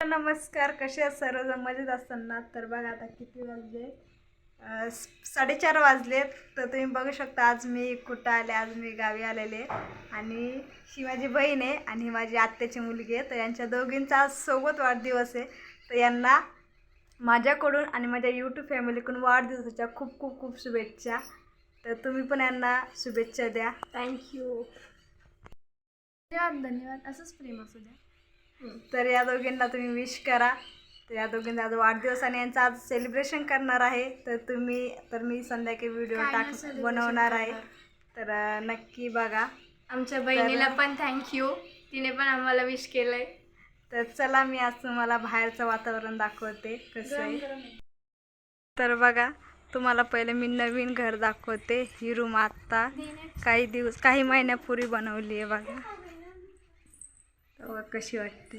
नमस्कार कसे आहेत सर्वजण? मजेत असताना? तर बघा आता किती वाजले? साडेचार वाजलेत. तर तुम्ही बघू शकता आज मी कुठं आले आज मी गावी आलेले. आणि ही माझी बहीण आहे आणि ही माझी आत्याची मुलगी आहे. तर यांच्या दोघींचा आज सोबत वाढदिवस आहे. तर यांना माझ्याकडून आणि माझ्या यूट्यूब फॅमिलीकडून वाढदिवसाच्या खूप खूप खूप शुभेच्छा. तर तुम्ही पण यांना शुभेच्छा द्या. थँक्यू धन्यवाद धन्यवाद. असंच प्रेम असू द्या. तर या दोघींना तुम्ही विश करा. तर या दोघींना आज वाढदिवस आणि यांचं आज सेलिब्रेशन करणार आहे. तर तुम्ही तर मी संध्याकाळी व्हिडिओ टाक बनवणार आहे. तर नक्की बघा. आमच्या बहिणीला पण थँक्यू तिने पण आम्हाला विश केलंय. तर चला मी आज तुम्हाला बाहेरचं वातावरण दाखवते. कसं आहे? तर बघा तुम्हाला पहिले मी नवीन घर दाखवते. ही रूम आत्ता काही दिवस काही महिन्यापूर्वी बनवली आहे बघा. बघा कशी वाटते?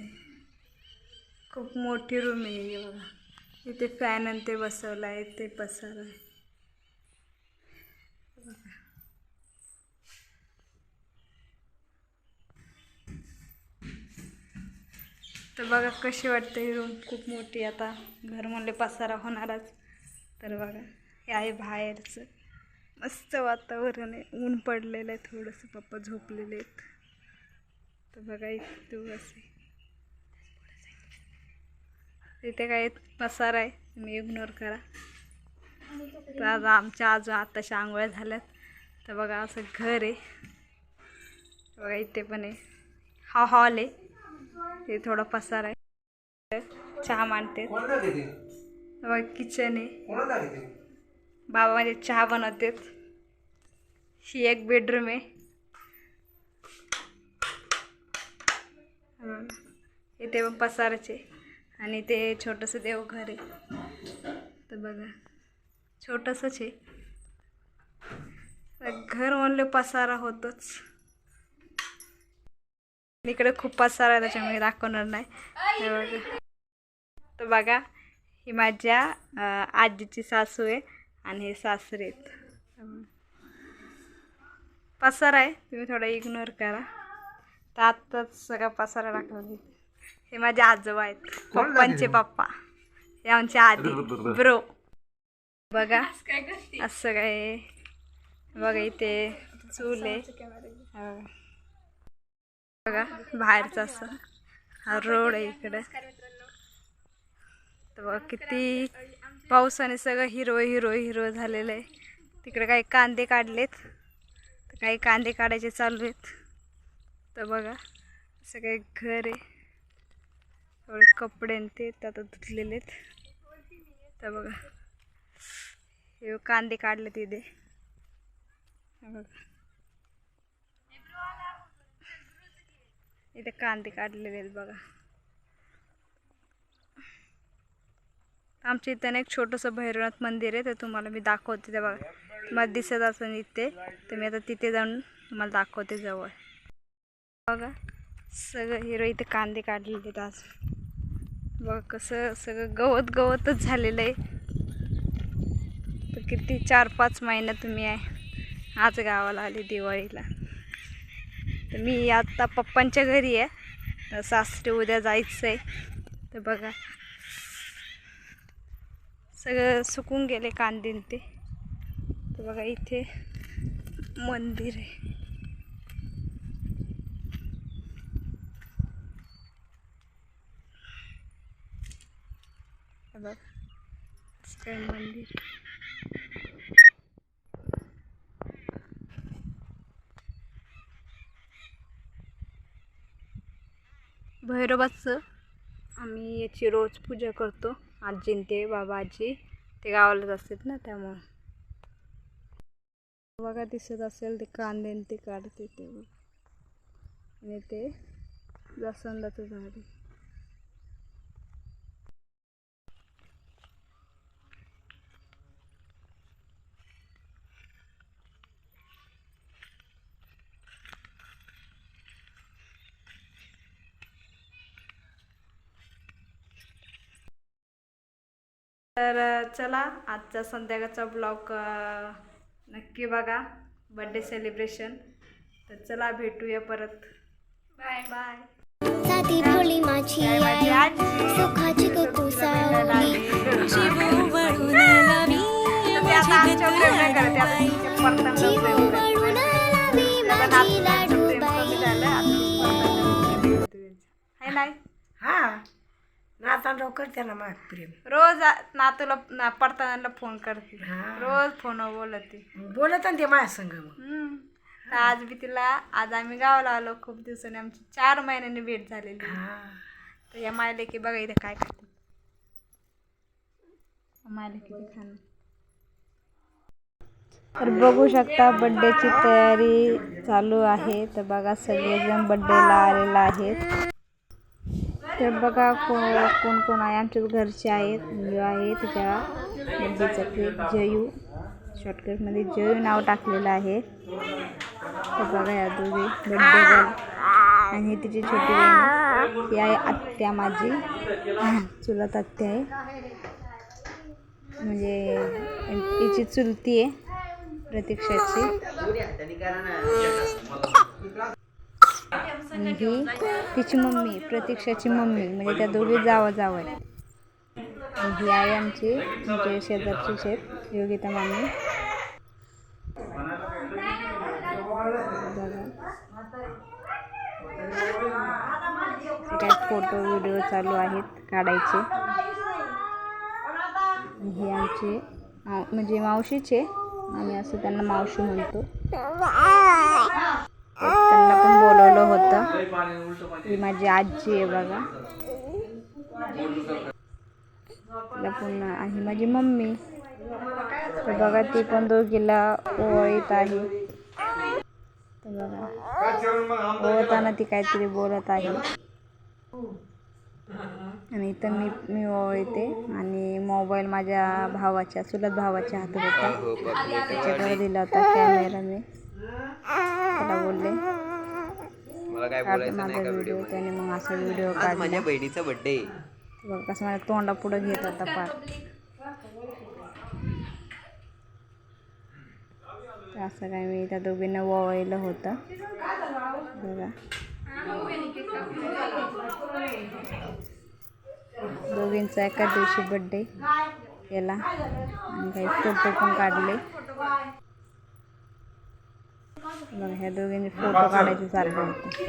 खूप मोठी रूम आहे ही बघा. इथे फॅन आणि ते बसवलं आहे ते पसार आहे. तर बघा कशी वाटते ही रूम खूप मोठी आता. घर म्हणले पसारा होणारच. तर बघा हे आहे बाहेरचं. मस्त वातावरण आहे. ऊन पडलेलं आहे थोडंसं. पप्पा झोपलेले आहेत. तर बघा इथे असे आहे. इथे काय पसार आहे तुम्ही इग्नोर करा. तर आज आमच्या आजू आत्ताशा आंघोळ्या झाल्यात. तर बघा असं घर आहे. बघा इथे पण आहे. हा हॉल आहे. ते थोडा पसार आहे. चहा मांडते. बघा किचन आहे. बाबा माझे चहा बनवतात. ही एक बेडरूम आहे. हे. इथे पण आणि ते छोटंसं देवघर आहे. तर बघा. छोटंसंच आहे. घर म्हणलं पसारा होतोच. इकडे खूप पसारा आहे त्याच्यामुळे दाखवणार नाही. तर बघा. तर बघा ही माझ्या आजीची सासू आहे आणि हे सासरे आहेत. पसारा आहे. तुम्ही थोडा इग्नोर करा. तर आत्ताच सगळा पसारा टाकला मी. हे माझे आजोबा आहेत. पप्पांचे पप्पा. हे आमचे आधी. ब्रो. बघा. असं काय बघा इथे चूल आहे. बघा बाहेरचं असं. हा रोड आहे इकडं. तर बघा किती पावसाने सगळं हिरव हिरो हिरो झालेलं आहे. तिकडे काही कांदे काढलेत. तर काही कांदे काढायचे चालू आहेत. तर बघा असं काही घर आहे. थोडे कपडे आणि ते आता धुतलेले आहेत. तर बघा हे कांदे काढले तिथे. बघा. इथे कांदे काढलेले आहेत बघा. आमच्या इथं ना एक छोटंसं भैरवनाथ मंदिर आहे ते तुम्हाला मी दाखवते ते बघा. मला दिसत असं इथे तर मी आता तिथे जाऊन तुम्हाला दाखवते जवळ. बघा सगळं हिरो इथे कांदे काढलेले आहेत आज. बघा कसं सगळं गवत गवतच झालेलं आहे. तर किती चार पाच महिना तुम्ही आहे. आज गावाला आले दिवाळीला. तर मी आता पप्पांच्या घरी आहे. तर सासरे उद्या जायचं आहे. तर बघा सगळं सुकून गेले कांदे ते. तर बघा इथे मंदिर आहे. बघा. मंदिर. भैरवाचं आम्ही याची रोज पूजा करतो. आजींते ते बाबा आजी ते गावालाच असतात ना त्यामुळं. बघा दिसत असेल ते कांदे ते काढते ते आणि ते जास्वंदाचं झाड तर चला आजचा संध्याकाळचा ब्लॉग नक्की बघा. बड्डे सेलिब्रेशन तर चला भेटूया परत. बाय बाय माझी नातांडव करते ना माग प्रेम. रोज नातूला ना पडताना फोन करते. हा. रोज फोनवर बोलते. बोलत ना ते माझ्या संग मग. हम्म. तर आज बी तिला आज आम्ही गावाला आलो खूप दिवसांनी. आमची चार महिन्यांनी भेट झालेली. हा. तर या मायले की बघा इथे काय खाते मायले किती खाणं. तर बघू शकता बड्डेची तयारी चालू आहे. तर बघा सगळेजण बड्डेला आलेला आहेत. तर बघा कोण कोण कोण आहे. आमच्याच घरचे आहेत मुलं आहे तिच्या बड्डेचा केक जयू शॉर्टकटमध्ये जयू नाव टाकलेलं आहे. तर बघा या दोघे. बड्डे आणि तिची छोटी बहीण. ही आहे आत्या माझी. चुलत आत्या आहे. म्हणजे हिची चुलती आहे. प्रतीक्षाची. ही तिची मम्मी प्रतीक्षाची मम्मी म्हणजे त्या दोघी जावं जावं आहेत आणि ही आहे आमची आमचे शेजारची शेत योगिता मामी. काय फोटो व्हिडिओ चालू आहेत काढायचे. हे आमचे माव- म्हणजे मावशीचे आम्ही असं त्यांना मावशी म्हणतो. त्यांना पण बोलवलं होतं. ही माझी आजी आहे बघा. तिला पुन्हा ही माझी मम्मी. तर बघा ती पण दोघीला ओळीत आहे. तर बघा ओळताना ती काहीतरी बोलत आहे. आणि इथं मी मी ओळते आणि मोबाईल माझ्या भावाच्या चुलत भावाच्या हातात होता. त्याच्याकडे दिला होता कॅमेरा मी. त्याला बोलले. मला काय बोलायचं माझा नाही का व्हिडिओ त्याने मग असा व्हिडिओ आज काढला. माझ्या बहिणीचा बर्थडे बघ कसं माझ्या तोंडा पुढं घेत होता पार. तर असं काय मी त्या दोघींना ओवाळलं होतं. बघा. दोघींचा एका दिवशी बड्डे केला आणि काही फोटो पण काढले. ह्या दोघींचे फोटो काढायचे चालले होते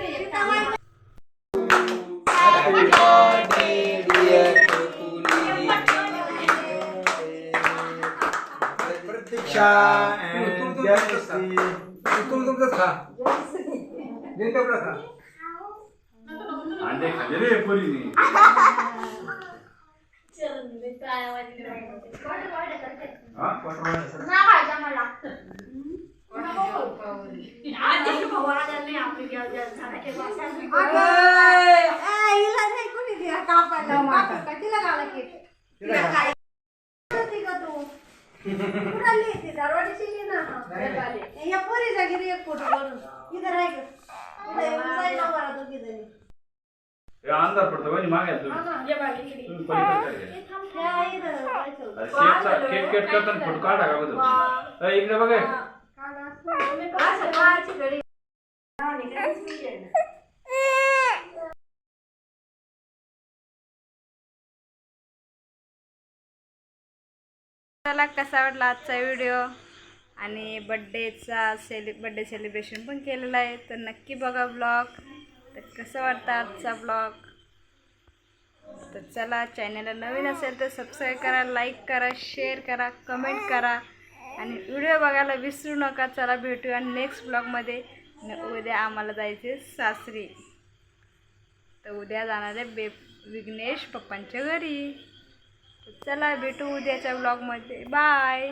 प्रतीक्षा and जयश्री. तुम तुमचंच खा जे तेवढं खा अंडे खाल्ले रे पोरीने हा पटवळ हे. अंधार पडतो कोणी मागायला तुम्ही तुम्ही केक केक करताना फोटो काढा का इकडे बघा चला कसा वाटला आजचा व्हिडिओ आणि बड्डेचा सेलि बड्डे सेलिब्रेशन पण केलेलं आहे. तर नक्की बघा ब्लॉग तर कसं वाटतं आजचा ब्लॉग तर चला चॅनलला नवीन असेल तर सबस्क्राईब करा लाईक करा शेअर करा कमेंट करा. आणि व्हिडिओ बघायला विसरू नका चला भेटूया नेक्स्ट ब्लॉगमध्ये न उद्या आम्हाला जायचे सासरी. तर उद्या जाणार आहे बे विघ्नेश पप्पांच्या घरी. चला भेटू उद्याच्या ब्लॉगमध्ये बाय